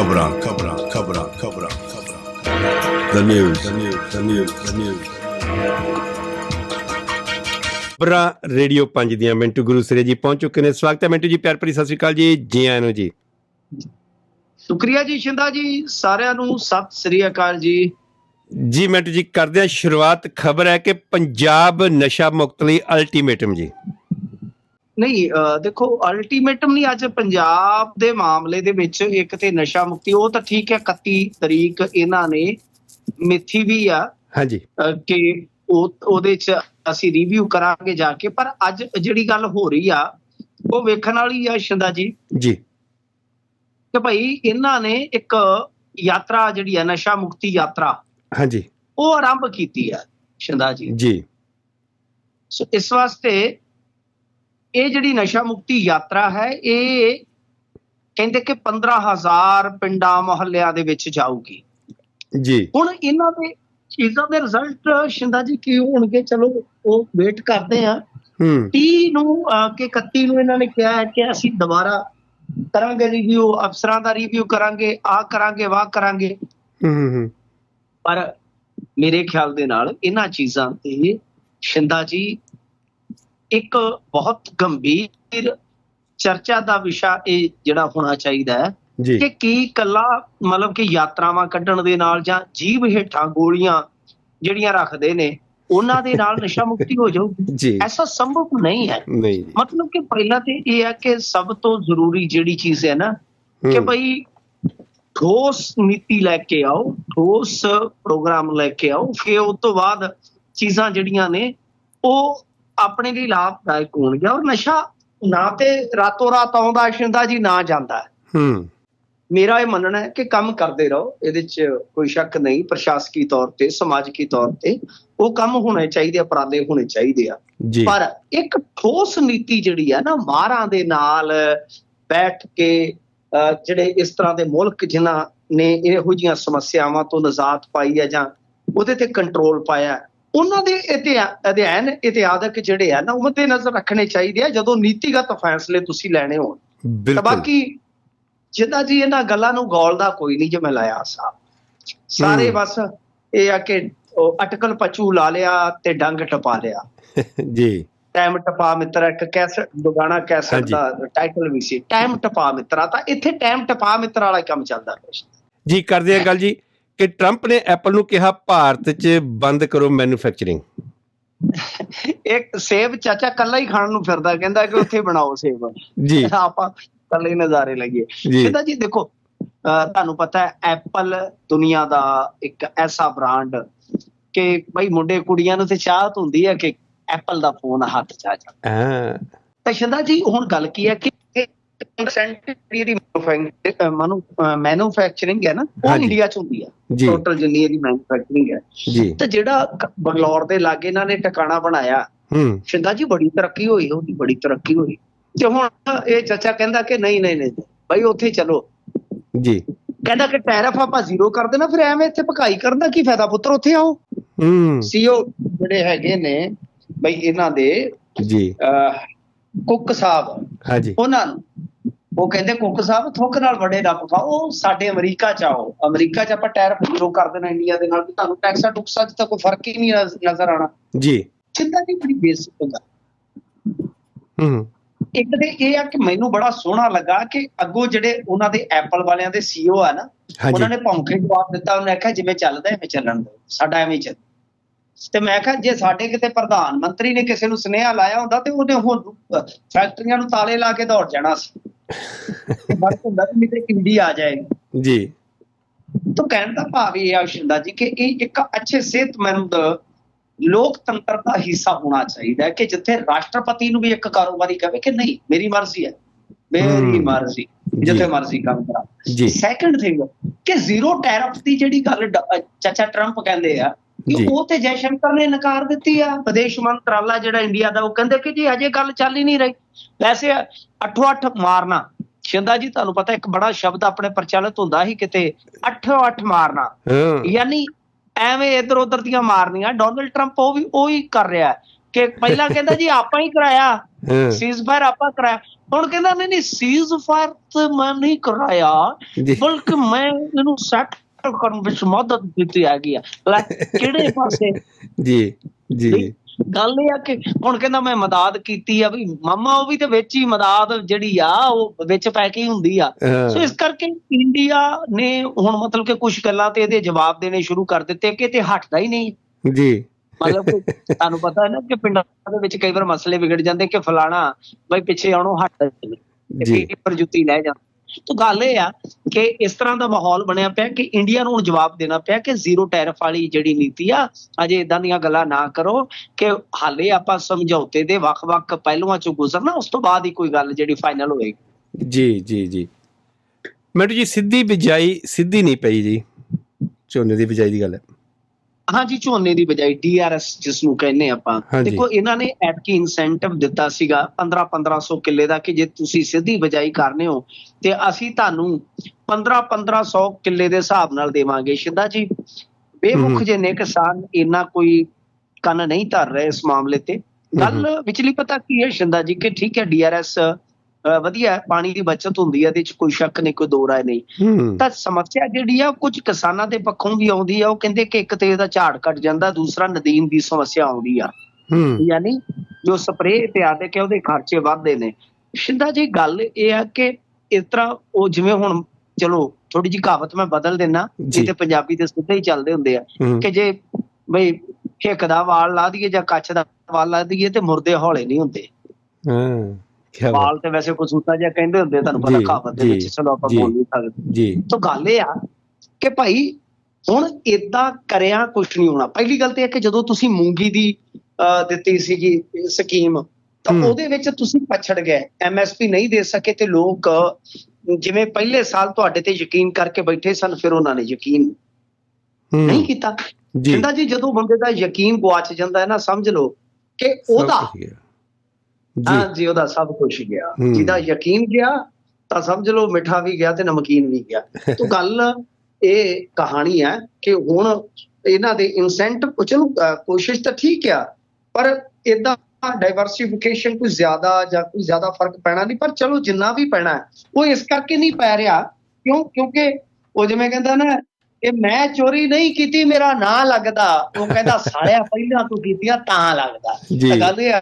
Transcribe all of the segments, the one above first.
ਖਬਰਾਂ ਖਬਰਾਂ ਖਬਰਾਂ ਖਬਰਾਂ ਖਬਰਾਂ the news. The news the news the news. ਖਬਰਾਂ ਰੇਡੀਓ 5 ਦੀਆਂ ਮਿੰਟੂ ਗੁਰੂ ਸਰੇ ਜੀ ਪਹੁੰਚ ਚੁੱਕੇ ਨੇ। ਸਵਾਗਤ ਹੈ ਮਿੰਟੂ ਜੀ ਪਿਆਰ ਭਰੀ ਸਤਿ ਸ੍ਰੀ ਅਕਾਲ ਜੀ। ਜੀ ਆਇਆਂ ਨੂੰ ਜੀ। ਸ਼ੁਕਰੀਆ ਜੀ ਸ਼ਿੰਦਾ ਜੀ ਸਾਰਿਆਂ ਨੂੰ ਸਤਿ ਸ੍ਰੀ ਅਕਾਲ ਜੀ। ਜੀ ਮਿੰਟੂ ਜੀ ਕਰਦੇ ਹਾਂ ਸ਼ੁਰੂਆਤ। ਖਬਰ ਹੈ ਕਿ ਪੰਜਾਬ ਨਸ਼ਾ ਮੁਕਤ ਲਈ ਅਲਟੀਮੇਟਮ ਜੀ। ਨਹੀਂ ਦੇਖੋ ਅਲਟੀਮੇਟਮ ਨਹੀਂ ਅੱਜ ਪੰਜਾਬ ਦੇ ਮਾਮਲੇ ਦੇ ਵਿੱਚ ਇੱਕ ਤੇ ਨਸ਼ਾ ਮੁਕਤੀ ਉਹ ਤਾਂ ਠੀਕ ਹੈ 31 ਤਰੀਕ ਇਹਨਾਂ ਨੇ ਮਿੱਥੀ ਵੀ ਆ ਹਾਂਜੀ। ਕਿ ਉਹ ਉਹਦੇ ਚ ਅਸੀਂ ਰਿਵਿਊ ਕਰਾਂਗੇ ਜਾ ਕੇ ਪਰ ਅੱਜ ਜਿਹੜੀ ਗੱਲ ਹੋ ਰਹੀ ਆ ਉਹ ਵੇਖਣ ਵਾਲੀ ਆ ਸ਼ਿੰਦਾ ਜੀ। ਜੀ। ਕਿ ਭਾਈ ਇਹਨਾਂ ਨੇ ਇੱਕ ਯਾਤਰਾ ਜਿਹੜੀ ਆ ਨਸ਼ਾ ਮੁਕਤੀ ਯਾਤਰਾ ਹਾਂਜੀ। ਉਹ ਆਰੰਭ ਕੀਤੀ ਆ ਸ਼ਿੰਦਾ ਜੀ। ਜੀ। ਸੋ ਇਸ ਵਾਸਤੇ ਇਹ ਜਿਹੜੀ ਨਸ਼ਾ ਮੁਕਤੀ ਯਾਤਰਾ ਹੈ ਇਹ ਕਹਿੰਦੇ ਕਿ 15000 ਪਿੰਡਾਂ ਮੁਹੱਲਿਆਂ ਦੇ ਵਿੱਚ ਜਾਊਗੀ। ਜੀ। ਹੁਣ ਇਹਨਾਂ ਦੇ ਚੀਜ਼ਾਂ ਦੇ ਰਿਜ਼ਲਟ ਸ਼ਿੰਦਾ ਜੀ ਕੀ ਹੋਣਗੇ? ਚਲੋ ਉਹ ਵੇਟ ਕਰਦੇ ਆ। ਹੂੰ। 30 ਨੂੰ ਕਿ 31 ਨੂੰ ਇਹਨਾਂ ਨੇ ਕਿਹਾ ਹੈ ਕਿ ਅਸੀਂ ਦੁਬਾਰਾ ਕਰਾਂਗੇ ਰਿਵਿਊ ਅਫਸਰਾਂ ਦਾ ਰਿਵਿਊ ਕਰਾਂਗੇ ਆ ਕਰਾਂਗੇ ਵਾਹ ਕਰਾਂਗੇ। ਹੂੰ, ਹੂੰ। ਪਰ ਮੇਰੇ ਖਿਆਲ ਦੇ ਨਾਲ ਇਹਨਾਂ ਚੀਜ਼ਾਂ ਤੇ ਸ਼ਿੰਦਾ ਜੀ ਇੱਕ ਬਹੁਤ ਗੰਭੀਰ ਚਰਚਾ ਦਾ ਵਿਸ਼ਾ ਇਹ ਜਿਹੜਾ ਹੋਣਾ ਚਾਹੀਦਾ ਹੈ ਕਿ ਕੀ ਕੱਲਾ ਮਤਲਬ ਕਿ ਯਾਤਰਾਵਾਂ ਕੱਢਣ ਦੇ ਨਾਲ ਜਾਂ ਜੀਵ ਹੇਠਾਂ ਗੋਲੀਆਂ ਜਿਹੜੀਆਂ ਰੱਖਦੇ ਨੇ ਉਹਨਾਂ ਦੇ ਨਾਲ ਨਸ਼ਾ ਮੁਕਤੀ ਹੋ ਜਾਊਗੀ? ਐਸਾ ਸੰਭਵ ਨਹੀਂ ਹੈ। ਮਤਲਬ ਕਿ ਪਹਿਲਾਂ ਤੇ ਇਹ ਹੈ ਕਿ ਸਭ ਤੋਂ ਜ਼ਰੂਰੀ ਜਿਹੜੀ ਚੀਜ਼ ਹੈ ਨਾ ਕਿ ਭਈ ਠੋਸ ਨੀਤੀ ਲੈ ਕੇ ਆਓ ਠੋਸ ਪ੍ਰੋਗਰਾਮ ਲੈ ਕੇ ਆਓ ਫਿਰ ਉਸ ਤੋਂ ਬਾਅਦ ਚੀਜ਼ਾਂ ਜਿਹੜੀਆਂ ਨੇ ਉਹ ਆਪਣੇ ਲਈ ਲਾਭਦਾਇਕ ਹੋਣਗੇ ਔਰ ਨਸ਼ਾ ਨਾ ਤੇ ਰਾਤੋਂ ਰਾਤ ਆਉਂਦਾ ਸ਼ਿੰਦਾ ਜੀ ਨਾ ਜਾਂਦਾ। ਹੈ। ਮੇਰਾ ਇਹ ਮੰਨਣਾ ਹੈ ਕਿ ਕੰਮ ਕਰਦੇ ਰਹੋ ਇਹਦੇ 'ਚ ਕੋਈ ਸ਼ੱਕ ਨਹੀਂ ਪ੍ਰਸ਼ਾਸਕੀ ਤੌਰ ਤੇ ਸਮਾਜਿਕੀ ਤੌਰ ਤੇ। ਉਹ ਕੰਮ ਹੋਣੇ ਚਾਹੀਦੇ ਅਪਰਾਧੇ ਹੋਣੇ ਚਾਹੀਦੇ ਆ। ਪਰ ਇੱਕ ਠੋਸ ਨੀਤੀ ਜਿਹੜੀ ਹੈ ਨਾ ਮਾਰਾਂ ਦੇ ਨਾਲ ਬੈਠ ਕੇ ਜਿਹੜੇ ਇਸ ਤਰ੍ਹਾਂ ਦੇ ਮੁਲਕ ਜਿਨ੍ਹਾਂ ਨੇ ਇਹੋ ਜਿਹੀਆਂ ਸਮੱਸਿਆਵਾਂ ਤੋਂ ਨਜ਼ਾਤ ਪਾਈ ਹੈ ਜਾਂ ਉਹਦੇ ਤੇ ਕੰਟਰੋਲ ਪਾਇਆ ਉਹਨਾਂ ਦੇ ਅਧਿਐਨ ਇਤਿਹਾਦਕ ਜਿਹੜੇ ਆ ਨਾ ਉਹ ਤੇ ਨਜ਼ਰ ਰੱਖਣੇ ਚਾਹੀਦੇ ਆ ਜਦੋਂ ਨੀਤੀਗਤ ਫੈਸਲੇ ਤੁਸੀਂ ਲੈਣੇ ਹੋਣ। ਬਿਲਕੁਲ। ਬਾਕੀ ਜਿੱਦਾਂ ਜੀ ਇਹਨਾਂ ਗੱਲਾਂ ਨੂੰ ਗੌਲਦਾ ਕੋਈ ਨਹੀਂ ਜਿਵੇਂ ਲਾਇਆ ਸਾਹਿਬ ਸਾਰੇ। ਬਸ ਇਹ ਆ ਕਿ ਅਟਕਲ ਪਚੂ ਲਾ ਲਿਆ ਤੇ ਡੰਗ ਟਪਾ ਲਿਆ। ਜੀ। ਟਾਈਮ ਟਪਾ ਮਿੱਤਰਾ ਇੱਕ ਕੈਸਟ ਦੁਗਾਣਾ ਕੈਸਟ। ਦਾ ਟਾਈਟਲ ਵੀ ਸੀ। ਟਾਈਮ ਟਪਾ ਮਿੱਤਰਾ ਤਾਂ ਇੱਥੇ ਟਾਈਮ ਟਪਾ ਮਿੱਤਰਾ ਵਾਲਾ ਕੰਮ ਚੱਲਦਾ ਪਿਆ ਜੀ ਕਰਦੇ ਹਾਂ ਗੱਲ ਜੀ। ਕਿ ਟਰੰਪ ਨੇ ਐਪਲ ਨੂੰ ਕਿਹਾ ਭਾਰਤ 'ਚ ਬੰਦ ਕਰੋ ਮੈਨੂਫੈਕਚਰਿੰਗ ਇੱਕ ਸੇਬ ਚਾਚਾ ਕੱਲਾ ਹੀ ਖਾਣ ਨੂੰ ਫਿਰਦਾ ਕਹਿੰਦਾ ਕਿ ਉੱਥੇ ਬਣਾਓ ਸੇਬ। ਜੀ। ਆਪਾਂ ਕੱਲੇ ਨਜ਼ਾਰੇ ਲਈਏ। ਕਹਿੰਦਾ ਜੀ ਦੇਖੋ ਤੁਹਾਨੂੰ ਪਤਾ ਹੈ ਐਪਲ ਦੁਨੀਆ ਦਾ ਇੱਕ ਐਸਾ ਬ੍ਰਾਂਡ ਕਿ ਭਾਈ ਮੁੰਡੇ ਕੁੜੀਆਂ ਨੂੰ ਤੇ ਚਾਹਤ ਹੁੰਦੀ ਹੈ ਕਿ ਐਪਲ ਦਾ ਫੋਨ ਹੱਥ ਚ ਆ ਜਾਵੇ। ਹਾਂ। ਤਾਂ ਸ਼ਿੰਦਾ ਜੀ ਹੁਣ ਗੱਲ ਕੀ ਹੈ ਕਿ 10% ਜਿਹੜੀ ਮੈਨੂਫੈਕਚਰਿੰਗ ਹੈ ਨਾ ਉਹ। ਇੰਡੀਆ ਚ ਹੁੰਦੀ ਹੈ। ਜੀ। ਟੋਟਲ ਜਿੰਨੀ ਇਹਦੀ ਮੈਨੂਫੈਕਚਰਿੰਗ ਹੈ। ਜੀ। ਤੇ ਜਿਹੜਾ ਬੰਗਲੌਰ ਦੇ ਲਾਗੇ ਇਹਨਾਂ ਨੇ ਟਿਕਾਣਾ ਬਣਾਇਆ ਹੂੰ। ਸ਼ਿੰਦਾ ਜੀ ਬੜੀ ਤਰੱਕੀ ਹੋਈ ਉਹਦੀ ਬੜੀ ਤਰੱਕੀ ਹੋਈ। ਤੇ ਹੁਣ ਇਹ ਚਾਚਾ ਕਹਿੰਦਾ ਕਿ ਨਹੀਂ ਨਹੀਂ ਨਹੀਂ ਭਾਈ ਉੱਥੇ ਚਲੋ। ਜੀ। ਕਹਿੰਦਾ ਕਿ ਟੈਰਫ ਆਪਾਂ ਜ਼ੀਰੋ ਕਰ ਦੇਣਾ ਫਿਰ ਐਵੇਂ ਇੱਥੇ ਭਕਾਈ ਕਰਨ ਦਾ ਕੀ ਫਾਇਦਾ ਪੁੱਤਰ ਉੱਥੇ ਆਓ। ਹੂੰ। ਸੀਓ ਜਿਹੜੇ ਹੈਗੇ ਨੇ ਬਈ ਇਹਨਾਂ ਦੇ ਜੀ। ਕੁੱਕ ਸਾਹਿਬ ਹਾਂਜੀ। ਉਹਨਾਂ ਨੂੰ ਉਹ ਕਹਿੰਦੇ ਕੁੱਕ ਸਾਹਿਬ ਥੁੱਕ ਨਾਲ ਬੜੇ ਨਾ ਉਹ ਸਾਡੇ ਅਮਰੀਕਾ ਚ ਆਓ। ਅਮਰੀਕਾ ਚ ਆਪਾਂ ਟੈਰਫ ਜ਼ੀਰੋ ਕਰ ਦੇਣਾ ਇੰਡੀਆ ਦੇ ਨਾਲ ਤੁਹਾਨੂੰ ਟੈਕਸਾਂ ਟੁਕਸਾਂ ਚ ਤਾਂ ਕੋਈ ਫ਼ਰਕ ਹੀ ਨਹੀਂ ਨਜ਼- ਨਜ਼ਰ ਆਣਾ ਜੀ। ਸਿੱਧਾ ਦੀ ਬੜੀ ਬੇਸਿਕ ਹੁੰਦਾ ਹੂੰ। ਇੱਕ ਤੇ ਇਹ ਆ ਕਿ ਮੈਨੂੰ ਬੜਾ ਸੋਹਣਾ ਲੱਗਾ ਕਿ ਅੱਗੋਂ ਜਿਹੜੇ ਉਹਨਾਂ ਦੇ ਐਪਲ ਵਾਲਿਆਂ ਦੇ ਸੀਓ ਆ ਨਾ ਉਹਨਾਂ ਨੇ ਭੌਂਕੇ ਜਵਾਬ ਦਿੱਤਾ ਉਹਨੇ ਆਖਿਆ ਜਿਵੇਂ ਚੱਲਦਾ ਐਵੇਂ ਚੱਲਣ ਦਿਓ। ਸਾਡਾ ਐਵੇਂ ਚੱਲ ਤੇ ਮੈਂ ਕਿਹਾ ਜੇ ਸਾਡੇ ਕਿਤੇ ਪ੍ਰਧਾਨ ਮੰਤਰੀ ਨੇ ਕਿਸੇ ਨੂੰ ਸੁਨੇਹਾ ਲਾਇਆ ਹੁੰਦਾ ਤੇ ਉਹਨੇ ਹੁਣ ਫੈਕਟਰੀਆਂ ਨੂੰ ਤਾਲੇ ਲਾ ਕੇ ਦੌੜ ਜਾਣਾ ਸੀ। ਬਸ ਹੁੰਦਾ ਕਿ ਮੇਰੇ ਇੰਡੀ ਆ ਜਾਏਗੀ ਜੀ ਤਾਂ ਕਹਿਣ ਦਾ ਭਾਵ ਇਹ ਆ ਸ਼ਿੰਦਾ ਜੀ ਕਿ ਇਹ ਇੱਕ ਅੱਛੇ ਸਿਹਤਮੰਦ ਲੋਕਤੰਤਰ ਦਾ ਹਿੱਸਾ ਹੋਣਾ ਚਾਹੀਦਾ ਹੈ ਕਿ ਜਿੱਥੇ ਰਾਸ਼ਟਰਪਤੀ ਨੂੰ ਵੀ ਇੱਕ ਕਾਰੋਬਾਰੀ ਕਹੇ ਕਿ ਨਹੀਂ ਮੇਰੀ ਮਰਜ਼ੀ ਹੈ ਮੇਰੀ। ਮਰਜ਼ੀ। ਜਿੱਥੇ ਮਰਜ਼ੀ ਕੰਮ ਕਰਾ ਜੀ ਸੈਕੰਡ ਥਿੰਗ ਕਿ ਜ਼ੀਰੋ ਟੈਰਫ ਦੀ ਜਿਹੜੀ ਗੱਲ ਚਾਚਾ ਟਰੰਪ ਕਹਿੰਦੇ ਆ। ਕਿ ਉਹ ਤੇ ਜੈਸ਼ੰਕਰ ਨੇ ਨਕਾਰ ਦਿੱਤੀ ਆ। ਵਿਦੇਸ਼ ਮੰਤਰਾਲਾ ਜਿਹੜਾ ਇੰਡੀਆ ਦਾ ਉਹ ਕਹਿੰਦੇ ਕਿ ਜੀ ਅਜੇ ਗੱਲ ਚੱਲ ਹੀ ਨਹੀਂ ਰਹੀ। ਵੈਸੇ ਅੱਠੋ ਅੱਠ ਮਾਰਨਾ। ਸ਼ਿੰਦਾ ਜੀ ਤੁਹਾਨੂੰ ਪਤਾ ਇੱਕ ਬੜਾ ਸ਼ਬਦ ਆਪਣੇ ਪ੍ਰਚਲਿਤ ਹੁੰਦਾ ਸੀ ਕਿਤੇ ਅੱਠੋ ਅੱਠ ਮਾਰਨਾ। ਹਾਂ। ਯਾਨੀ ਐਵੇਂ ਇੱਧਰ ਉੱਧਰ ਦੀਆਂ ਮਾਰਨੀਆਂ। ਡੋਨਲਡ ਟਰੰਪ ਉਹ ਵੀ ਉਹੀ ਕਰ ਰਿਹਾ ਹੈ ਕਿ ਪਹਿਲਾਂ ਕਹਿੰਦਾ ਜੀ ਆਪਾਂ ਹੀ ਕਰਾਇਆ। ਹਾਂ। ਸੀਜ਼ ਫਾਇਰ ਆਪਾਂ ਕਰਾਇਆ। ਹੁਣ ਕਹਿੰਦਾ ਨਹੀਂ ਨਹੀਂ ਸੀਜ਼ ਫਾਇਰ ਤੇ ਮੈਂ ਨਹੀਂ ਕਰਾਇਆ। ਬਲਕਿ ਮੈਂ ਇਹਨੂੰ ਸੈੱਟ ਕਰਨ ਵਿੱਚ ਮਦਦ ਦਿੱਤੀ ਹੈਗੀ ਆ। ਲੈ ਕਿਹੜੇ ਪਾਸੇ? ਜੀ ਜੀ। ਗੱਲ ਇਹ ਆ ਕਿ ਹੁਣ ਕਹਿੰਦਾ ਮੈਂ ਮਦਦ ਕੀਤੀ ਆ ਵੀ ਮਾਮਾ ਉਹ ਵੀ ਤੇ ਵਿੱਚ ਹੀ ਮਦਦ ਜਿਹੜੀ ਆ ਉਹ ਵਿੱਚ ਪੈ ਕੇ ਹੀ ਹੁੰਦੀ ਆ। ਸੋ ਇਸ ਕਰਕੇ ਇੰਡੀਆ ਨੇ ਹੁਣ ਮਤਲਬ ਕਿ ਕੁਝ ਗੱਲਾਂ ਤੇ ਇਹਦੇ ਜਵਾਬ ਦੇਣੇ ਸ਼ੁਰੂ ਕਰ ਦਿੱਤੇ ਕਿ ਤੇ ਹਟਦਾ ਹੀ ਨਹੀਂ। ਜੀ। ਮਤਲਬ ਤੁਹਾਨੂੰ ਪਤਾ ਹੈ ਨਾ ਕਿ ਪਿੰਡਾਂ ਦੇ ਵਿੱਚ ਕਈ ਵਾਰ ਮਸਲੇ ਵਿਗੜ ਜਾਂਦੇ ਕਿ ਫਲਾਣਾ ਬਈ ਪਿੱਛੇ ਆਉਣੋਂ ਹਟਦਾ ਨਹੀਂ ਜੀ। ਜੀ ਪਰ ਜੁੱਤੀ ਲੈ ਜਾ ਤੋ ਗੱਲ ਇਹ ਆ ਕਿ ਇਸ ਤਰ੍ਹਾਂ ਦਾ ਮਾਹੌਲ ਬਣਿਆ ਪਿਆ ਕਿ ਇੰਡੀਆ ਨੂੰ ਜਵਾਬ ਦੇਣਾ ਪਿਆ ਕਿ ਜ਼ੀਰੋ ਟੈਰਿਫ ਵਾਲੀ ਜਿਹੜੀ ਨੀਤੀ ਆ, ਅਜੇ ਇਦਾਂ ਦੀਆਂ ਗੱਲਾਂ ਨਾ ਕਰੋ ਕਿ ਹਾਲੇ ਆਪਾਂ ਸਮਝੌਤੇ ਦੇ ਵੱਖ-ਵੱਖ ਪਹਿਲੂਆਂ ਚੋਂ ਗੁਜ਼ਰਨਾ, ਉਸ ਤੋਂ ਬਾਅਦ ਹੀ ਕੋਈ ਗੱਲ ਜਿਹੜੀ ਫਾਈਨਲ ਹੋਏਗੀ। ਜੀ ਜੀ ਜੀ। ਮੈਡਮ ਜੀ, ਸਿੱਧੀ ਬਿਜਾਈ ਸਿੱਧੀ ਨਹੀਂ ਪਈ ਜੀ। ਝੋਨੇ ਦੀ ਬਿਜਾਈ ਦੀ ਗੱਲ ਹੈ। ਹਾਂਜੀ ਝੋਨੇ ਦੀ ਬਜਾਈ ਡੀਆਰਐਸ ਜਿਸ ਨੂੰ ਕਹਿੰਦੇ ਆਪਾਂ। ਦੇਖੋ ਇਹਨਾਂ ਨੇ ਐਤਕੀ ਇਨਸੈਂਟਿਵ ਦਿੱਤਾ ਸੀਗਾ 15 1500 ਕਿੱਲੇ ਦਾ ਕਿ ਜੇ ਤੁਸੀਂ ਸਿੱਧੀ ਬਜਾਈ ਕਰਨੇ ਹੋ ਤੇ ਅਸੀਂ ਤੁਹਾਨੂੰ 15 1500 ਕਿੱਲੇ ਦੇ ਹਿਸਾਬ ਨਾਲ ਦੇਵਾਂਗੇ ਸ਼ਿੰਦਾ ਜੀ ਬੇਮੁਖ। ਜੇ ਨੇ ਕਿਸਾਨ ਇੰਨਾ ਕੋਈ ਕੰਨ ਨਹੀਂ ਧਰ ਰਹੇ ਇਸ ਮਾਮਲੇ ਤੇ ਗੱਲ ਵਿਚਲੀ ਪਤਾ ਕੀ ਹੈ ਸ਼ਿੰਦਾ ਜੀ ਕਿ ਠੀਕ ਹੈ ਡੀਆਰਐਸ ਵਧੀਆ ਪਾਣੀ ਦੀ ਬਚਤ ਹੁੰਦੀ ਹੈ ਇਹਦੇ ਚ ਕੋਈ ਸ਼ੱਕ ਨਹੀਂ ਕੋਈ ਦੋ ਰਾਏ ਨਹੀਂ। ਤਾਂ ਸਮੱਸਿਆ ਜਿਹੜੀ ਆ ਕੁਝ ਕਿਸਾਨਾਂ ਦੇ ਪੱਖੋਂ ਵੀ ਆਉਂਦੀ ਆ ਉਹ ਕਹਿੰਦੇ ਕਿ ਇੱਕ ਤੇ ਇਹਦਾ ਝਾੜ ਘਟ ਜਾਂਦਾ ਦੂਸਰਾ ਨਦੀਨ ਦੀ ਸਮੱਸਿਆ ਆਉਂਦੀ ਆ। ਯਾਨੀ ਜੋ ਸਪਰੇਅ ਤੇ ਆਦੇ ਕਿ ਉਹਦੇ ਖਰਚੇ ਵੱਧਦੇ ਨੇ। ਸ਼ਿੰਦਾ ਜੀ ਗੱਲ ਇਹ ਆ ਕਿ ਇਸ ਤਰ੍ਹਾਂ ਉਹ ਜਿਵੇਂ ਹੁਣ ਚਲੋ ਥੋੜੀ ਜਿਹੀ ਕਹਾਵਤ ਮੈਂ ਬਦਲ ਦੇਣਾ ਜੀ। ਇਹ ਤੇ ਪੰਜਾਬੀ ਦੇ ਸਿੱਧੇ ਹੀ ਚੱਲਦੇ ਹੁੰਦੇ ਆ ਕਿ ਜੇ ਬਈ ਹਿੱਕ ਦਾ ਵਾਲ ਲਾ ਦਈਏ ਜਾਂ ਕੱਚ ਦਾ ਵਾਲ ਲਾ ਦਈਏ ਤੇ ਮੁਰਦੇ ਹੌਲੇ ਨਹੀਂ ਹੁੰਦੇ। ਹਾਂ। ਵਾਲ ਤੇ ਵੈਸੇ ਕਸੂਤਾ ਜਿਹਾ ਕਹਿੰਦੇ ਹੁੰਦੇ ਤੁਹਾਨੂੰ ਪਤਾ ਕਹਾਵਤ ਦੇ ਵਿੱਚ ਚਲੋ ਆਪਾਂ। ਬੋਲ ਨਹੀਂ ਸਕਦੇ। ਜੀ। ਤਾਂ ਗੱਲ ਇਹ ਆ ਕਿ ਭਾਈ ਹੁਣ ਇਦਾਂ ਕਰਿਆ ਕੁਝ ਨਹੀਂ ਹੋਣਾ। ਪਹਿਲੀ ਗੱਲ ਤੇ ਇਹ ਕਿ ਜਦੋਂ ਤੁਸੀਂ ਮੂੰਗੀ ਦੀ ਦਿੱਤੀ ਸੀਗੀ ਸਕੀਮ ਤਾਂ। ਉਹਦੇ ਵਿੱਚ ਤੁਸੀਂ ਪਛੜ ਗਏ। ਐਮਐਸਪੀ ਨਹੀਂ ਦੇ ਸਕੇ ਤੇ ਲੋਕ ਜਿਵੇਂ ਪਹਿਲੇ ਸਾਲ ਤੁਹਾਡੇ ਤੇ ਯਕੀਨ ਕਰਕੇ ਬੈਠੇ ਸਨ ਫਿਰ ਉਹਨਾਂ ਨੇ ਯਕੀਨ ਨਹੀਂ ਕੀਤਾ। ਜੀ। ਕਹਿੰਦਾ ਜੀ ਜਦੋਂ ਬੰਦੇ ਦਾ ਯਕੀਨ ਗਵਾਚ ਜਾਂਦਾ ਹੈ ਨਾ ਸਮਝ ਲਓ ਕਿ ਉਹਦਾ ਹਾਂ ਜੀ ਉਹਦਾ ਸਭ ਕੁਝ ਗਿਆ। ਜਿਹਦਾ ਯਕੀਨ ਗਿਆ ਤਾਂ ਸਮਝ ਲਓ ਮਿੱਠਾ ਵੀ ਗਿਆ ਤੇ ਨਮਕੀਨ ਵੀ ਗਿਆ। ਤੋ ਗੱਲ ਇਹ ਕਹਾਣੀ ਹੈ ਕਿ ਹੁਣ ਇਹਨਾਂ ਦੇ ਇਨਸੈਂਟਿਵ ਚਲੋ ਕੋਸ਼ਿਸ਼ ਤਾਂ ਠੀਕ ਆ ਪਰ ਇਦਾਂ ਡਾਈਵਰਸਿਫਿਕੇਸ਼ਨ ਕੋਈ ਜ਼ਿਆਦਾ ਜਾਂ ਕੋਈ ਜ਼ਿਆਦਾ ਫ਼ਰਕ ਪੈਣਾ ਨਹੀਂ ਪਰ ਚਲੋ ਜਿੰਨਾ ਵੀ ਪੈਣਾ ਉਹ ਇਸ ਕਰਕੇ ਨਹੀਂ ਪੈ ਰਿਹਾ ਕਿਉਂ ਕਿਉਂਕਿ ਉਹ ਜਿਵੇਂ ਕਹਿੰਦਾ ਨਾ ਕਿ ਮੈਂ ਚੋਰੀ ਨਹੀਂ ਕੀਤੀ ਮੇਰਾ ਨਾਂ ਲੱਗਦਾ। ਉਹ ਕਹਿੰਦਾ ਸਾਲਿਆ ਪਹਿਲਾਂ ਤੂੰ ਕੀਤੀਆਂ ਤਾਂ ਲੱਗਦਾ। ਗੱਲ ਇਹ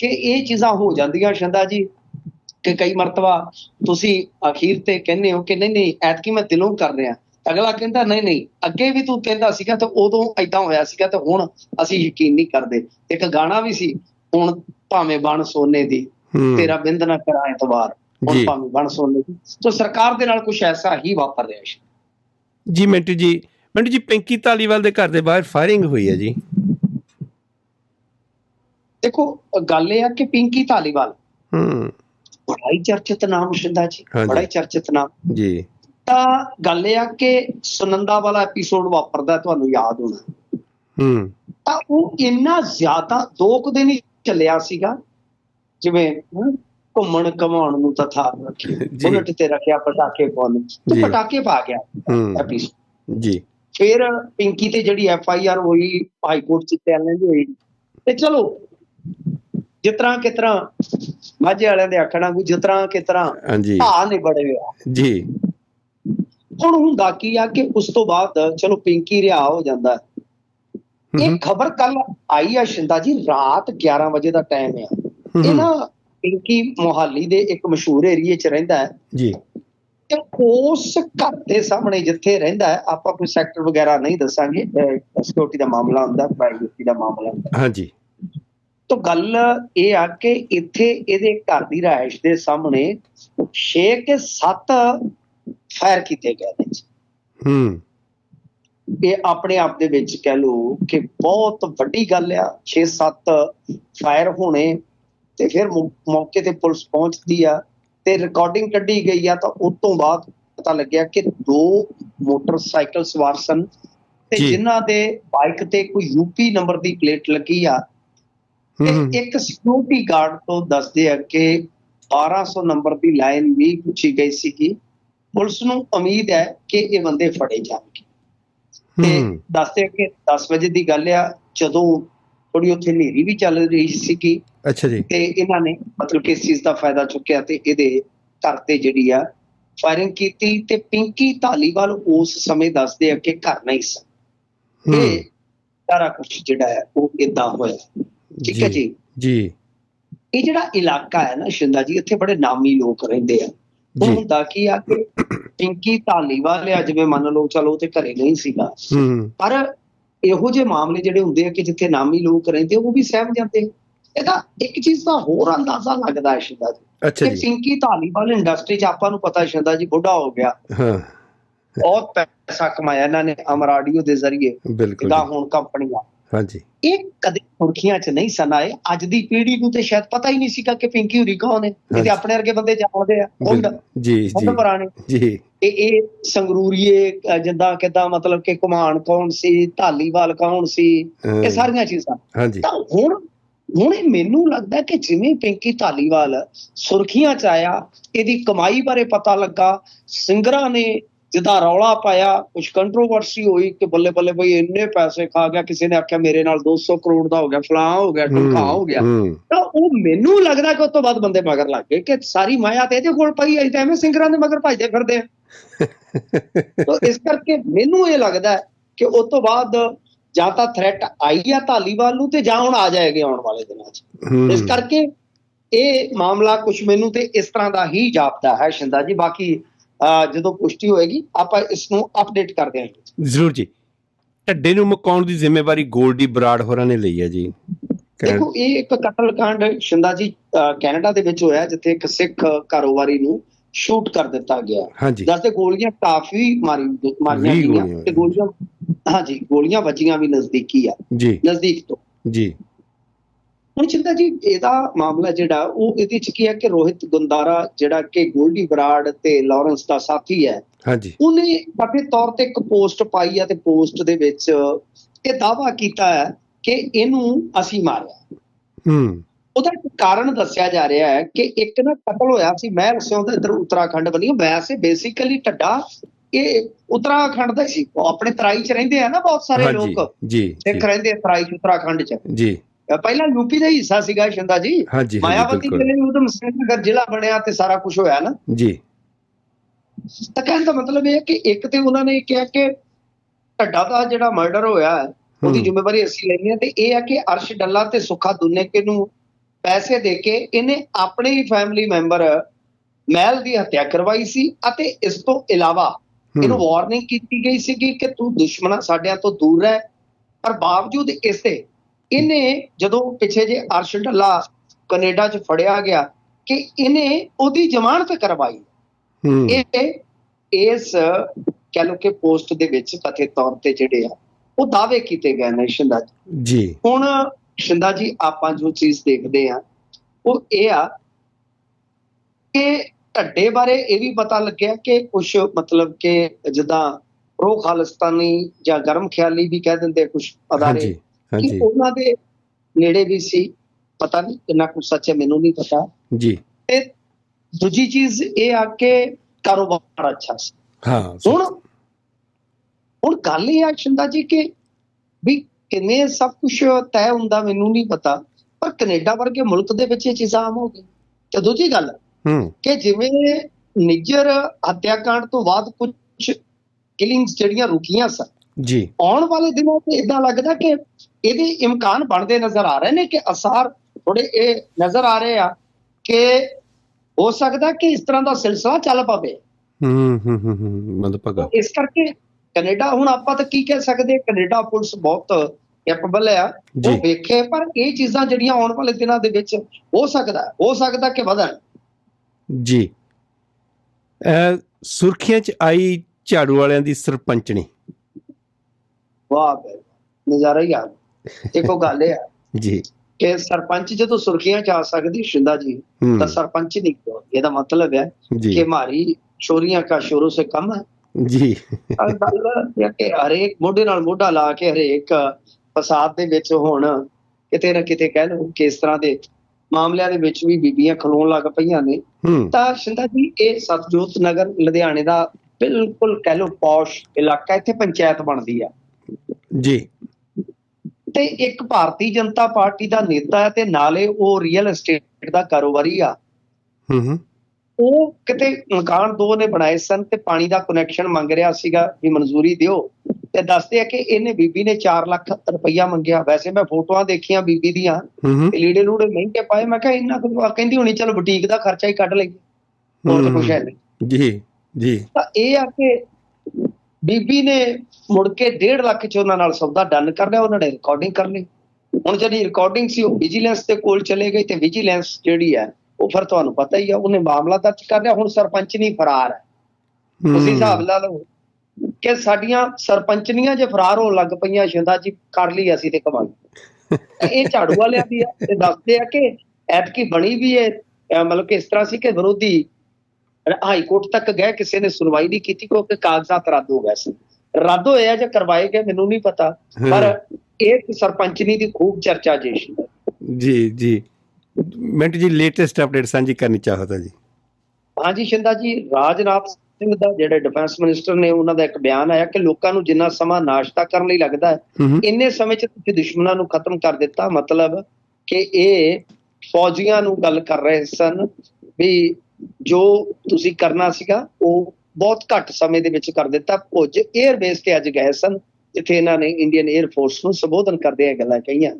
ਕਿ ਇਹ ਚੀਜ਼ਾਂ ਹੋ ਜਾਂਦੀਆਂ ਸ਼ੰਦਾ ਜੀ ਕਿ ਕਈ ਮਰਤਬਾ ਤੁਸੀਂ ਅਖੀਰ ਤੇ ਕਹਿੰਦੇ ਹੋ ਕਿ ਨਹੀਂ ਨਹੀਂ ਐਤਕੀ ਮੈਂ ਦਿਲੋਂ ਕਰ ਰਿਹਾ। ਅਗਲਾ ਕਹਿੰਦਾ ਨਹੀਂ ਨਹੀਂ ਅੱਗੇ ਵੀ ਤੂੰ ਕਹਿੰਦਾ ਸੀਗਾ ਤੇ ਉਦੋਂ ਐਦਾਂ ਹੋਇਆ ਸੀਗਾ ਤੇ ਹੁਣ ਅਸੀਂ ਯਕੀਨ ਨਹੀਂ ਕਰਦੇ। ਇੱਕ ਗਾਣਾ ਵੀ ਸੀ ਹੁਣ ਭਾਵੇਂ ਬਣ ਸੋਨੇ ਦੀ ਤੇਰਾ ਬਿੰਦ ਨਾ ਕਰਾਂ ਇਤਵਾਰ ਹੁਣ। ਭਾਵੇਂ ਬਣ ਸੋਨੇ ਦੀ। ਤਾਂ ਸਰਕਾਰ ਦੇ ਨਾਲ ਕੁਝ ਐਸਾ ਹੀ ਵਾਪਰ ਰਿਹਾ ਹੈ। ਜੀ ਮਿੰਟੂ ਜੀ ਮਿੰਟੂ ਜੀ ਪਿੰਕੀ ਧਾਲੀਵਾਲ ਦੇ ਘਰ ਦੇ ਬਾਹਰ ਫਾਇਰਿੰਗ ਹੋਈ ਹੈ ਜੀ। ਦੇਖੋ ਗੱਲ ਇਹ ਆ ਕਿ ਪਿੰਕੀ ਧਾਲੀਵਾਲ। ਹੂੰ। ਬੜਾ ਹੀ ਚਰਚਿਤ ਨਾਮ ਸ਼ਿੰਦਾ ਜੀ। ਬੜਾ ਹੀ ਚਰਚਿਤ ਨਾਮ। ਜੀ। ਤਾਂ ਗੱਲ ਇਹ ਆ ਕਿ ਸੁਨੰਦਾ ਵਾਲਾ ਐਪੀਸੋਡ ਵਾਪਰਦਾ ਤੁਹਾਨੂੰ ਯਾਦ ਹੋਣਾ। ਹੂੰ। ਤਾਂ ਉਹ ਇੰਨਾ ਜ਼ਿਆਦਾ ਦੋ ਕੁ ਦਿਨ ਹੀ ਚੱਲਿਆ ਸੀਗਾ ਜਿਵੇਂ ਘੁੰਮਣ ਕਮਾਉਣ ਨੂੰ ਤਾਂ ਥਾਰ ਰੱਖੀ। ਬੁਲਟ ਤੇ ਰੱਖਿਆ ਪਟਾਕੇ ਕੋਲ ਤੇ। ਪਟਾਕੇ ਪਾ ਗਿਆ ਐਪੀਸੋਡ ਜੀ। ਫਿਰ ਪਿੰਕੀ ਤੇ ਜਿਹੜੀ ਐਫ ਆਈ ਆਰ ਹੋਈ ਹਾਈ ਕੋਰਟ ਚ ਚੈਲੰਜ ਹੋਈ। ਤੇ ਚਲੋ ਜਿਸ ਤਰ੍ਹਾਂ ਕਿਸ ਤਰ੍ਹਾਂ ਮਾਝੇ ਵਾਲਿਆਂ ਦੇ ਆਖਣਾ ਕੋਈ ਜਿਸ ਤਰ੍ਹਾਂ ਆ ਨਿਬੜ ਗਿਆ ਜੀ। ਹੁਣ ਹੁੰਦਾ ਕੀ ਆ ਕਿ ਉਸ ਤੋਂ ਬਾਅਦ ਚਲੋ ਪਿੰਕੀ ਰਿਹਾ ਹੋ ਜਾਂਦਾ। ਹੈ। ਹੂੰ ਇਹ ਖਬਰ ਕੱਲ ਆਈ ਆ ਸ਼ਿੰਦਾ ਜੀ ਰਾਤ 11 ਵਜੇ ਦਾ ਟਾਈਮ ਆ। ਹੂੰ, ਇਹ ਨਾ ਪਿੰਕੀ ਮੋਹਾਲੀ ਦੇ ਇੱਕ ਮਸ਼ਹੂਰ ਏਰੀਏ 'ਚ ਰਹਿੰਦਾ ਹੈ। ਜੀ। ਤੇ ਉਸ ਘਰ ਦੇ ਸਾਹਮਣੇ ਜਿੱਥੇ ਰਹਿੰਦਾ ਹੈ ਆਪਾਂ ਕੋਈ ਸੈਕਟਰ ਵਗੈਰਾ ਨਹੀਂ ਦੱਸਾਂਗੇ। ਸਿਕਿਉਰਿਟੀ ਦਾ ਮਾਮਲਾ ਹੁੰਦਾ ਪ੍ਰਾਈਵੇਸੀ ਦਾ ਮਾਮਲਾ ਹੁੰਦਾ। ਹਾਂਜੀ। ਤਾਂ ਗੱਲ ਇਹ ਆ ਕਿ ਇੱਥੇ ਇਹਦੇ ਘਰ ਦੀ ਰਿਹਾਇਸ਼ ਦੇ ਸਾਹਮਣੇ 6 ਕੇ 7 ਫਾਇਰ ਕੀਤੇ ਗਏ ਨੇ। ਹੂੰ ਇਹ ਆਪਣੇ ਆਪ ਦੇ ਵਿੱਚ ਕਹਿ ਲੋ ਕਿ ਬਹੁਤ ਵੱਡੀ ਗੱਲ ਆ 6-7 ਫਾਇਰ ਹੋਣੇ ਤੇ ਫਿਰ ਮੌਕੇ ਤੇ ਪੁਲਿਸ ਪਹੁੰਚਦੀ ਆ ਤੇ ਰਿਕਾਰਡਿੰਗ ਕੱਢੀ ਗਈ ਆ ਤਾਂ ਉਸ ਤੋਂ ਬਾਅਦ ਪਤਾ ਲੱਗਿਆ ਕਿ ਦੋ ਮੋਟਰਸਾਈਕਲ ਸਵਾਰ ਸਨ ਤੇ। ਜਿਨ੍ਹਾਂ ਦੇ ਬਾਈਕ ਤੇ ਕੋਈ ਯੂਪੀ ਨੰਬਰ ਦੀ ਪਲੇਟ ਲੱਗੀ ਆ ਤੇ ਇੱਕ ਸਿਕਿਉਰਿਟੀ ਗਾਰਡ ਤੋਂ ਦੱਸਦੇ ਆ ਕਿ 1200 ਨੰਬਰ ਦੀ ਲਾਈਨ ਵੀ ਪੁੱਛੀ ਗਈ ਸੀਗੀ। ਪੁਲਿਸ ਨੂੰ ਉਮੀਦ ਹੈ ਕਿ ਇਹ ਬੰਦੇ ਫੜੇ ਜਾਣਗੇ। ਤੇ ਦੱਸਦੇ ਆ ਕਿ 10 ਵਜੇ ਦੀ ਗੱਲ ਆ ਜਦੋਂ ਥੋੜੀ ਉੱਥੇ ਹਨੇਰੀ ਵੀ ਚੱਲ ਰਹੀ ਸੀਗੀ। ਅੱਛਾ ਜੀ। ਤੇ ਇਹਨਾਂ ਨੇ ਮਤਲਬ ਕਿ ਇਸ ਚੀਜ਼ ਦਾ ਫਾਇਦਾ ਚੁੱਕਿਆ ਤੇ ਇਹਦੇ ਘਰ ਤੇ ਜਿਹੜੀ ਆ ਫਾਇਰਿੰਗ ਕੀਤੀ ਤੇ ਪਿੰਕੀ ਧਾਲੀਵਾਲ ਉਸ ਸਮੇਂ ਦੱਸਦੇ ਆ ਕਿ ਘਰ ਨਹੀਂ ਸੀ। ਇਹ ਸਾਰਾ ਕੁਝ ਜਿਹੜਾ ਹੈ ਉਹ ਇਦਾਂ ਹੋਇਆ। ਠੀਕ ਹੈ ਜੀ। ਜੀ। ਇਹ ਜਿਹੜਾ ਇਲਾਕਾ ਹੈ ਨਾ ਸ਼ਿੰਦਾ ਜੀ ਇੱਥੇ ਬੜੇ ਨਾਮੀ ਲੋਕ ਰਹਿੰਦੇ ਆ। ਉਹ ਹੁੰਦਾ ਕੀ ਆ ਕਿ ਪਿੰਕੀ ਧਾਲੀਵਾਲ ਆ ਜਿਵੇਂ ਮੰਨ ਲਓ ਚਲੋ ਤੇ ਘਰੇ ਨਹੀਂ ਸੀਗਾ। ਪਰ ਇਹੋ ਜਿਹੇ ਮਾਮਲੇ ਜਿਹੜੇ ਹੁੰਦੇ ਆ ਕਿ ਜਿੱਥੇ ਨਾਮੀ ਲੋਕ ਰਹਿੰਦੇ ਉਹ ਵੀ ਸਹਿਮ ਜਾਂਦੇ ਇਹਦਾ ਇੱਕ ਚੀਜ਼ ਦਾ ਹੋਰ ਅੰਦਾਜ਼ਾ ਲੱਗਦਾ ਹੈ ਸ਼ਿੰਦਾ ਜੀ। ਅੱਛਾ ਕਿ ਜੀ। ਪਿੰਕੀ ਧਾਲੀਵਾਲ ਇੰਡਸਟਰੀ 'ਚ ਆਪਾਂ ਨੂੰ ਪਤਾ ਸ਼ਿੰਦਾ ਜੀ ਬੁੱਢਾ ਹੋ ਗਿਆ। ਹਾਂ। ਬਹੁਤ ਪੈਸਾ ਕਮਾਇਆ ਇਹਨਾਂ ਨੇ ਅਮਰਾਡੀਓ ਦੇ ਜ਼ਰੀਏ। ਬਿਲਕੁਲ ਹੁਣ ਕੰਪਨੀਆਂ। ਹਾਂਜੀ। ਇਹ ਕਦੇ ਸੁਰਖੀਆਂ 'ਚ ਨਹੀਂ ਸਨ ਆਏ। ਅੱਜ ਦੀ ਪੀੜ੍ਹੀ ਨੂੰ ਤੇ ਸ਼ਾਇਦ ਪਤਾ ਹੀ ਨਹੀਂ ਸੀਗਾ ਕਿ ਪਿੰਕੀ ਹੁਰੀ ਕੌਣ ਹੈ। ਤੇ ਆਪਣੇ ਵਰਗੇ ਬੰਦੇ ਜਾਣਦੇ ਆ। ਬਿਲ- ਜੀ ਜੀ। ਪੁਰਾਣੇ। ਜੀ। ਇਹ ਇਹ ਸੰਗਰੂਰੀਏ ਜਿੱਦਾਂ ਕਿਦਾਂ ਮਤਲਬ ਕਿ ਕੁਮਾਨ ਕੌਣ ਸੀ ਢਾਲੀਵਾਲ ਕੌਣ ਸੀ ਇਹ ਸਾਰੀਆਂ ਚੀਜ਼ਾਂ। ਹਾਂਜੀ। ਤਾਂ ਹੁਣ ਹੁਣ ਇਹ ਮੈਨੂੰ ਲੱਗਦਾ ਕਿ ਜਿਵੇਂ ਪਿੰਕੀ ਢਾਲੀਵਾਲ ਸੁਰਖੀਆਂ ਚ ਆਇਆ ਇਹਦੀ ਕਮਾਈ ਬਾਰੇ ਪਤਾ ਲੱਗਾ ਸਿੰਗਰਾਂ ਨੇ ਜਿੱਦਾਂ ਰੌਲਾ ਪਾਇਆ ਕੁਝ ਕੰਟਰੋਵਰਸੀ ਹੋਈ ਕਿ ਬੱਲੇ ਬੱਲੇ ਬਈ ਇੰਨੇ ਪੈਸੇ ਖਾ ਗਿਆ ਕਿਸੇ ਨੇ ਆਖਿਆ ਮੇਰੇ ਨਾਲ 200 ਕਰੋੜ ਦਾ ਹੋ ਗਿਆ ਫਲਾਂ ਹੋ ਗਿਆ ਢੁਕਾ ਹੋ ਗਿਆ। ਤਾਂ ਉਹ ਮੈਨੂੰ ਲੱਗਦਾ ਕਿ ਉਸ ਤੋਂ ਬਾਅਦ ਬੰਦੇ ਮਗਰ ਲੱਗ ਗਏ ਕਿ ਸਾਰੀ ਮਾਇਆ ਤੇ ਇਹਦੇ ਕੋਲ ਪਈ ਤਾਂ ਐਵੇਂ ਸਿੰਗਰਾਂ ਦੇ ਮਗਰ ਭਜਦੇ ਫਿਰਦੇ ਤਾਂ ਇਸ ਕਰਕੇ ਮੈਨੂੰ ਇਹ ਲੱਗਦਾ ਕਿ ਉਸ ਤੋਂ ਬਾਅਦ ਜਾਂ ਤਾਂ ਥ੍ਰੈਟ ਆਈ ਆ ਧਾਲੀਵਾਲ ਨੂੰ ਤੇ ਜਾਂ ਹੁਣ ਆ ਜਾਏਗੀ ਆਉਣ ਵਾਲੇ ਦਿਨਾਂ 'ਚ। ਇਸ ਕਰਕੇ ਇਹ ਮਾਮਲਾ ਕੁਝ ਮੈਨੂੰ ਤੇ ਇਸ ਤਰ੍ਹਾਂ ਦਾ ਹੀ ਜਾਪਦਾ ਹੈ ਸ਼ਿੰਦਾ ਜੀ ਬਾਕੀ ਜਦੋਂ ਪੁਸ਼ਟੀ ਹੋਏਗੀ ਆਪਾਂ ਇਸ ਨੂੰ ਅਪਡੇਟ ਕਰ ਦਿਆਂਗੇ। ਜ਼ਰੂਰ ਜੀ। ਢੱਡੇ ਨੂੰ ਮਕਾਉਣ ਦੀ ਜ਼ਿੰਮੇਵਾਰੀ ਗੋਲਡੀ ਬਰਾੜ ਹੋਰਾਂ ਨੇ ਲਈ ਹੈ ਜੀ। ਦੇਖੋ ਇਹ ਇੱਕ ਕਤਲकांड ਸ਼ਿੰਦਾ ਜੀ ਕੈਨੇਡਾ ਦੇ ਵਿੱਚ ਹੋਇਆ ਜਿੱਥੇ ਇੱਕ ਸਿੱਖ ਕਾਰੋਬਾਰੀ ਨੂੰ ਸ਼ੂਟ ਕਰ ਦਿੱਤਾ ਗਿਆ। ਦੱਸਦੇ ਗੋਲੀਆਂ ਕਾਫੀ ਮਾਰੀ ਮਾਰੀਆਂ ਗਈਆਂ ਤੇ ਗੋਲੀਆਂ ਹਾਂਜੀ ਗੋਲੀਆਂ ਵੱਜੀਆਂ ਵੀ ਨਜ਼ਦੀਕੀ ਆ। ਜੀ। ਨਜ਼ਦੀਕ ਤੋਂ। ਜੀ। ਹੁਣ ਚਿੰਤਾ ਜੀ ਇਹਦਾ ਮਾਮਲਾ ਜਿਹੜਾ ਉਹ ਇਹਦੇ ਚ ਕੀ ਹੈ ਕਿ ਰੋਹਿਤ ਗੁੰਦਾਰਾ ਜਿਹੜਾ ਕਿ ਗੋਲਡੀ ਬਰਾੜ ਤੇ ਲਾਰੈਂਸ ਦਾ ਸਾਥੀ ਹੈ ਹਾਂਜੀ। ਉਹਨੇ ਕਥੇ ਤੌਰ ਤੇ ਇੱਕ ਪੋਸਟ ਪਾਈ ਹੈ ਤੇ ਪੋਸਟ ਦੇ ਵਿੱਚ ਇਹ ਦਾਵਾ ਕੀਤਾ ਹੈ ਕਿ ਇਹਨੂੰ ਅਸੀਂ ਮਾਰਿਆ। ਹੂੰ। ਉਹਦਾ ਕਾਰਨ ਦੱਸਿਆ ਜਾ ਰਿਹਾ ਹੈ ਕਿ ਇੱਕ ਨਾ ਕਤਲ ਹੋਇਆ ਸੀ ਮਹਿਲ ਸਿੰਘ ਦਾ ਇੱਧਰ ਉੱਤਰਾਖੰਡ ਬਣੀ ਵੈਸੇ ਬੇਸਿਕਲੀ ਢੱਡਾ ਇਹ ਉੱਤਰਾਖੰਡ ਦਾ ਸੀ। ਉਹ ਆਪਣੇ ਤਰਾਈ ਚ ਰਹਿੰਦੇ ਆ ਨਾ ਬਹੁਤ ਸਾਰੇ ਲੋਕ। ਜੀ ਸਿੱਖ ਰਹਿੰਦੇ ਆ ਤਰਾਈ ਚ ਉੱਤਰਾਖੰਡ ਚ। ਜੀ। ਪਹਿਲਾਂ ਯੂਪੀ ਦਾ ਹਿੱਸਾ ਸੀਗਾ ਸ਼ਿੰਦਾ ਜੀ। ਮਾਇਆਵਤੀ ਵੀ ਉਧਮ ਸਿੰਘ ਨਗਰ ਜ਼ਿਲ੍ਹਾ ਬਣਿਆ ਤੇ ਸਾਰਾ ਕੁਝ ਹੋਇਆ ਨਾ। ਜੀ। ਤਾਂ ਕਹਿਣ ਦਾ ਮਤਲਬ ਇਹ ਹੈ ਕਿ ਇੱਕ ਤੇ ਉਹਨਾਂ ਨੇ ਕਿਹਾ ਕਿ ਢੱਡਾ ਦਾ ਜਿਹੜਾ ਮਰਡਰ ਹੋਇਆ ਉਹਦੀ। ਜ਼ਿੰਮੇਵਾਰੀ ਅਸੀਂ ਲੈਣੀ ਹੈ ਤੇ ਇਹ ਹੈ ਕਿ ਅਰਸ਼ ਡੱਲਾ ਤੇ ਸੁੱਖਾ ਦੁੰਨੇਕੇ ਨੂੰ ਪੈਸੇ ਦੇ ਕੇ ਇਹਨੇ ਆਪਣੇ ਹੀ ਫੈਮਿਲੀ ਮੈਂਬਰ ਮਹਿਲ ਦੀ ਹੱਤਿਆ ਕਰਵਾਈ ਸੀ ਅਤੇ ਇਸ ਤੋਂ ਇਲਾਵਾ ਇਹਨੂੰ ਵਾਰਨਿੰਗ ਕੀਤੀ ਗਈ ਸੀਗੀ ਕਿ ਤੂੰ ਦੁਸ਼ਮਣਾਂ ਸਾਡਿਆਂ ਤੋਂ ਦੂਰ ਰਹਿ। ਪਰ ਬਾਵਜੂਦ ਇਸ ਤੇ ਇਹਨੇ ਜਦੋਂ ਪਿੱਛੇ ਜੇ ਅਰਸ਼ ਡੱਲਾ ਕੈਨੇਡਾ 'ਚ ਫੜਿਆ ਗਿਆ ਕਿ ਇਹਨੇ ਉਹਦੀ ਜ਼ਮਾਨਤ ਕਰਵਾਈ। ਇਹ ਇਸ ਕਹਿ ਕਿ ਪੋਸਟ ਦੇ ਵਿੱਚ ਕਥਿਤ ਤੌਰ ਤੇ ਜਿਹੜੇ ਆ ਉਹ ਦਾਅਵੇ ਕੀਤੇ ਗਏ ਨੇ ਸ਼ਿੰਦਾ ਜੀ। ਜੀ। ਹੁਣ ਸ਼ਿੰਦਾ ਜੀ ਆਪਾਂ ਜੋ ਚੀਜ਼ ਦੇਖਦੇ ਆ ਉਹ ਇਹ ਆ ਕਿ ਢੱਡੇ ਬਾਰੇ ਇਹ ਵੀ ਪਤਾ ਲੱਗਿਆ ਕਿ ਕੁਝ ਮਤਲਬ ਕਿ ਜਿੱਦਾਂ ਪ੍ਰੋ ਖਾਲਿਸਤਾਨੀ ਜਾਂ ਗਰਮ ਖਿਆਲੀ ਵੀ ਕਹਿ ਦਿੰਦੇ ਕੁਝ ਅਦਾਰੇ। ਕਿ ਉਹਨਾਂ ਦੇ ਨੇੜੇ ਵੀ ਸੀ ਪਤਾ ਨਹੀਂ ਕਿੰਨਾ ਕੁ ਸੱਚ ਹੈ ਮੈਨੂੰ ਨਹੀਂ ਪਤਾ। ਜੀ। ਤੇ ਦੂਜੀ ਚੀਜ਼ ਇਹ ਆ ਕਿ ਕਾਰੋਬਾਰ ਅੱਛਾ ਸੀ। ਹਾਂ ਹੁਣ ਹੁਣ ਗੱਲ ਇਹ ਆ ਸ਼ਿੰਦਾ ਜੀ ਕਿ ਵੀ ਕਿਵੇਂ ਸਭ ਕੁਝ ਤੈਅ ਹੁੰਦਾ ਮੈਨੂੰ ਨਹੀਂ ਪਤਾ ਪਰ ਕੈਨੇਡਾ ਵਰਗੇ ਮੁਲਕ ਦੇ ਵਿੱਚ ਇਹ ਚੀਜ਼ਾਂ ਆਮ ਹੋ ਗਈਆਂ। ਤੇ ਦੂਜੀ ਗੱਲ ਹੂੰ। ਕਿ ਜਿਵੇਂ ਨਿੱਜਰ ਹੱਤਿਆਕਾਂਡ ਤੋਂ ਬਾਅਦ ਕੁਝ ਕਿਲਿੰਗਸ ਜਿਹੜੀਆਂ ਰੁਕੀਆਂ ਸਨ ਜੀ। ਆਉਣ ਵਾਲੇ ਦਿਨਾਂ 'ਚ ਇਦਾਂ ਲੱਗਦਾ ਕਿ ਇਹਦੇ ਇਮਕਾਨ ਬਣਦੇ ਨਜ਼ਰ ਆ ਰਹੇ ਨੇ ਕਿ ਅਸਾਰ ਥੋੜੇ ਇਹ ਨਜ਼ਰ ਆ ਰਹੇ ਆ ਕਿ ਹੋ ਸਕਦਾ ਕਿ ਇਸ ਤਰ੍ਹਾਂ ਦਾ ਸਿਲਸਿਲਾ ਚੱਲ ਪਵੇ। ਹੂੰ ਹੂੰ ਹੂੰ ਮਤਲਬ ਇਸ ਕਰਕੇ ਕੈਨੇਡਾ ਹੁਣ ਆਪਾਂ ਤਾਂ ਕੀ ਕਹਿ ਸਕਦੇ ਕੈਨੇਡਾ ਪੁਲਿਸ ਬਹੁਤ ਕੈਪੇਬਲ ਆ। ਉਹ ਵੇਖੇ ਪਰ ਇਹ ਚੀਜ਼ਾਂ ਜਿਹੜੀਆਂ ਆਉਣ ਵਾਲੇ ਦਿਨਾਂ ਦੇ ਵਿੱਚ ਹੋ ਸਕਦਾ ਹੈ, ਸਕਦਾ ਕਿ ਵਧਣ। ਜੀ। ਸੁਰਖੀਆਂ ਚ ਆਈ ਝਾੜੂ ਵਾਲਿਆਂ ਦੀ ਸਰਪੰਚਣੀ। ਵਾਹ ਨਜ਼ਾਰਾ ਹੀ ਆ ਇੱਕੋ ਗੱਲ ਹੈ ਜੀ। ਕਿ ਸਰਪੰਚ ਜਦੋਂ ਸੁਰਖੀਆਂ ਚ ਆ ਸਕਦੀ ਸ਼ਿੰਦਾ ਜੀ ਤਾਂ ਸਰਪੰਚ ਨਹੀਂ ਇਹਦਾ ਮਤਲਬ ਹੈ ਕਿ ਮਾਰੀ ਚੋਰੀਆਂ ਦਾ ਸ਼ੁਰੂ ਸੇ ਕਮ ਹੈ। ਜੀ। ਗੱਲ ਇਹ ਕਿ ਹਰੇਕ ਮੋਢੇ ਨਾਲ ਮੋਢਾ ਲਾ ਕੇ ਹਰੇਕ ਫਸਾਦ ਦੇ ਵਿੱਚ ਹੁਣ ਕਿਤੇ ਨਾ ਕਿਤੇ ਕਹਿ ਲਓ ਕਿ ਇਸ ਤਰ੍ਹਾਂ ਦੇ ਮਾਮਲਿਆਂ ਦੇ ਵਿੱਚ ਵੀ ਬੀਬੀਆਂ ਖਲੋਣ ਲੱਗ ਪਈਆਂ ਨੇ। ਤਾਂ ਸ਼ਿੰਦਾ ਜੀ ਇਹ ਸਤਜੋਤ ਨਗਰ ਲੁਧਿਆਣੇ ਦਾ ਬਿਲਕੁਲ ਕਹਿ ਲਓ ਪੌਸ਼ ਇਲਾਕਾ ਇੱਥੇ ਪੰਚਾਇਤ ਬਣਦੀ ਆ। ਜੀ। ਤੇ ਇੱਕ ਭਾਰਤੀ ਜਨਤਾ ਪਾਰਟੀ ਦਾ ਨੇਤਾ ਹੈ ਤੇ ਨਾਲੇ ਉਹ ਰੀਅਲ ਏਸਟੇਟ ਦਾ ਕਾਰੋਬਾਰੀ ਆ। ਹੂੰ ਹੂੰ। ਉਹ ਕਿਤੇ ਮਕਾਨ ਦੋ ਨੇ ਬਣਾਏ ਸਨ ਤੇ ਪਾਣੀ ਦਾ ਕਨੈਕਸ਼ਨ ਮੰਗ ਰਿਹਾ ਸੀਗਾ ਵੀ ਮਨਜ਼ੂਰੀ ਦਿਓ। ਤੇ ਦੱਸਦੇ ਆ ਕਿ ਇਹਨੇ ਬੀਬੀ ਨੇ 4 ਲੱਖ ਰੁਪਈਆ ਮੰਗਿਆ। ਵੈਸੇ ਮੈਂ ਫੋਟੋਆਂ ਦੇਖੀਆਂ ਬੀਬੀ ਦੀਆਂ। ਤੇ ਲੀੜੇ ਲੂੜੇ ਮਹਿੰਗੇ ਪਾਏ। ਮੈਂ ਕਿਹਾ ਇੰਨਾ ਕੁ ਕਹਿੰਦੀ ਹੋਣੀ ਚਲ ਬੁਟੀਕ ਦਾ ਖਰਚਾ ਹੀ ਕੱਢ ਲਈਏ। ਹੋਰ ਤਾਂ ਕੁਛ ਹੈ ਨਹੀਂ। ਜੀ ਜੀ। ਤਾਂ ਇਹ ਆ ਕਿ ਬੀਬੀ ਨੇ ਮੁੜ ਕੇ 1.5 ਲੱਖ ਚ ਉਹਨਾਂ ਨਾਲ ਸੌਦਾ ਡਨ ਕਰ ਲਿਆ ਉਹਨਾਂ ਨੇ ਰਿਕਾਰਡਿੰਗ ਕਰ ਲਈ। ਹੁਣ ਜਿਹੜੀ ਰਿਕਾਰਡਿੰਗ ਸੀ ਉਹ ਵਿਜੀਲੈਂਸ ਦੇ ਕੋਲ ਚਲੇ ਗਈ ਤੇ ਵਿਜੀਲੈਂਸ ਜਿਹੜੀ ਹੈ ਉਹ ਫਿਰ ਤੁਹਾਨੂੰ ਪਤਾ ਹੀ ਆ ਉਹਨੇ ਮਾਮਲਾ ਦਰਜ ਕਰ ਲਿਆ ਹੁਣ ਸਰਪੰਚ ਨਹੀਂ ਫਰਾਰ ਹੈ। ਤੁਸੀਂ ਹਿਸਾਬ ਲਾ ਲਓ ਕਿ ਸਾਡੀਆਂ ਸਰਪੰਚਨੀਆਂ ਜੇ ਫਰਾਰ ਹੋਣ ਲੱਗ ਪਈਆਂ ਸ਼ਿੰਦਾ ਜੀ ਕਰ ਲਈ ਅਸੀਂ ਤੇ ਕਮਾਲ ਇਹ ਝਾੜੂ ਵਾਲਿਆਂ ਦੀ ਆ ਤੇ ਦੱਸਦੇ ਆ ਕਿ ਐਤਕੀ ਬਣੀ ਵੀ ਹੈ ਮਤਲਬ ਕਿ ਇਸ ਤਰ੍ਹਾਂ ਸੀ ਕਿ ਵਿਰੋਧੀ ਹਾਈ ਕੋਰਟ ਤੱਕ ਗਏ ਕਿਸੇ ਨੇ ਸੁਣਵਾਈ ਨਹੀਂ ਕੀਤੀ ਕਿਉਂਕਿ ਕਾਗਜ਼ਾਤ ਰੱਦ ਹੋ ਗਏ ਸੀ। ਰੱਦ ਹੋਏ ਆ ਜਾਂ ਕਰਵਾਏ ਗਏ ਮੈਨੂੰ ਨਹੀਂ ਪਤਾ। ਪਰ ਇਹ ਸਰਪੰਚਨੀ ਦੀ ਖੂਬ ਚਰਚਾ ਜੀ ਜੀ ਜੀ। ਮਿੰਟ ਜੀ ਲੇਟੈਸਟ ਅਪਡੇਟ ਸਾਂਝੀ ਕਰਨੀ ਚਾਹਤਾ ਜੀ। ਹਾਂਜੀ ਸ਼ਿੰਦਾ ਜੀ ਰਾਜਨਾਥ ਸਿੰਘ ਦਾ ਜਿਹੜੇ ਡਿਫੈਂਸ ਮਿਨਿਸਟਰ ਨੇ ਉਹਨਾਂ ਦਾ ਇੱਕ ਬਿਆਨ ਆਇਆ ਕਿ ਲੋਕਾਂ ਨੂੰ ਜਿੰਨਾ ਸਮਾਂ ਨਾਸ਼ਤਾ ਕਰਨ ਲਈ ਲੱਗਦਾ ਹੈ ਹੂੰ ਹੂੰ। ਇੰਨੇ ਸਮੇਂ 'ਚ ਤੁਸੀਂ ਦੁਸ਼ਮਣਾਂ ਨੂੰ ਖਤਮ ਕਰ ਦਿੱਤਾ। ਮਤਲਬ ਕਿ ਇਹ ਫੌਜੀਆਂ ਨੂੰ ਗੱਲ ਕਰ ਰਹੇ ਸਨ ਵੀ ਜੋ ਤੁਸੀਂ ਕਰਨਾ ਸੀਗਾ, ਉਹ ਬਹੁਤ ਘੱਟ ਸਮੇਂ ਦੇ ਵਿੱਚ ਕਰ ਦਿੱਤਾ। ਭੁੱਜ 에ਅਰ ਬੇਸ ਤੇ ਅੱਜ ਗਏ ਸਨ, ਜਿੱਥੇ ਇਹਨਾਂ ਨੇ ਇੰਡੀਅਨ 에ਅਰ ਫੋਰਸ ਨੂੰ ਸੰਬੋਧਨ ਕਰਦੇ ਇਹ ਗੱਲਾਂ ਕਹੀਆਂ।